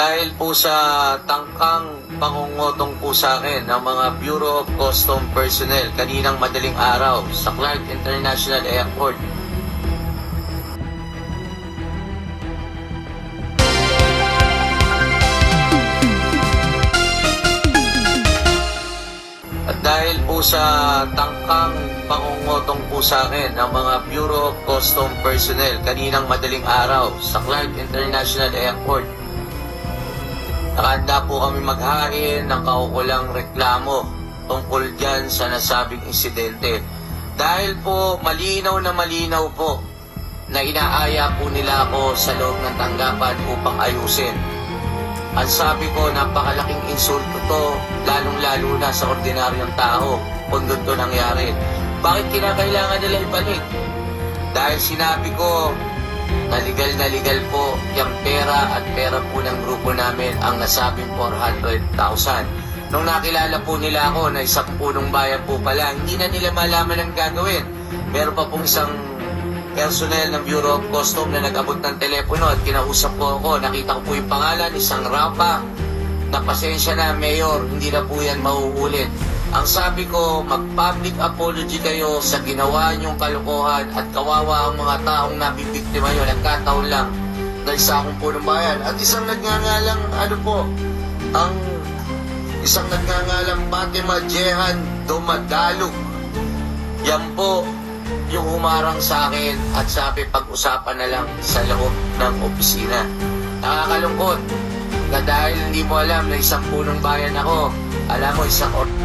dahil po sa tangkang pangungutong po sa akin ng mga Bureau of Custom Personnel kaninang madaling araw sa Clark International Airport. At dahil po sa tangkang pangungutong po sa akin ng mga Bureau of Custom Personnel kaninang madaling araw sa Clark International Airport, nakanda po kami maghain ng kaukulang reklamo tungkol dyan sa nasabing insidente. Dahil po malinaw na malinaw po na inaaya po nila ako sa loob ng tanggapan upang ayusin. Ang sabi ko, napakalaking insulto to, lalong-lalo na sa ordinaryong tao kung doon to nangyari. Bakit kinakailangan nila ibalik? Dahil sinabi ko, na legal na legal po yung pera at pera po ng grupo namin ang nasabing 400,000. Nung nakilala po nila ako na isang punong bayan po pala, hindi na nila malaman ang gagawin. Meron pa pong isang personnel ng Bureau of Custom na nag-abot ng telepono at kinausap ko ako. Nakita ko po yung pangalan, isang rapa, na pasensya na, Mayor, hindi na po yan mahuhulit. Ang sabi ko, mag-public apology kayo sa ginawa niyong kalokohan at kawawa ang mga taong nabibiktima nyo. Nagkataon lang na isa akong punong bayan. At isang nagngangalang, ano po, ang isang nagngangalang Fatima Jehan Dumadalog. Yan po yung humarang sa akin at sabi pag-usapan na lang sa loob ng opisina. Nakakalungkot na dahil hindi mo alam na isang punong bayan ako, alam mo isang or-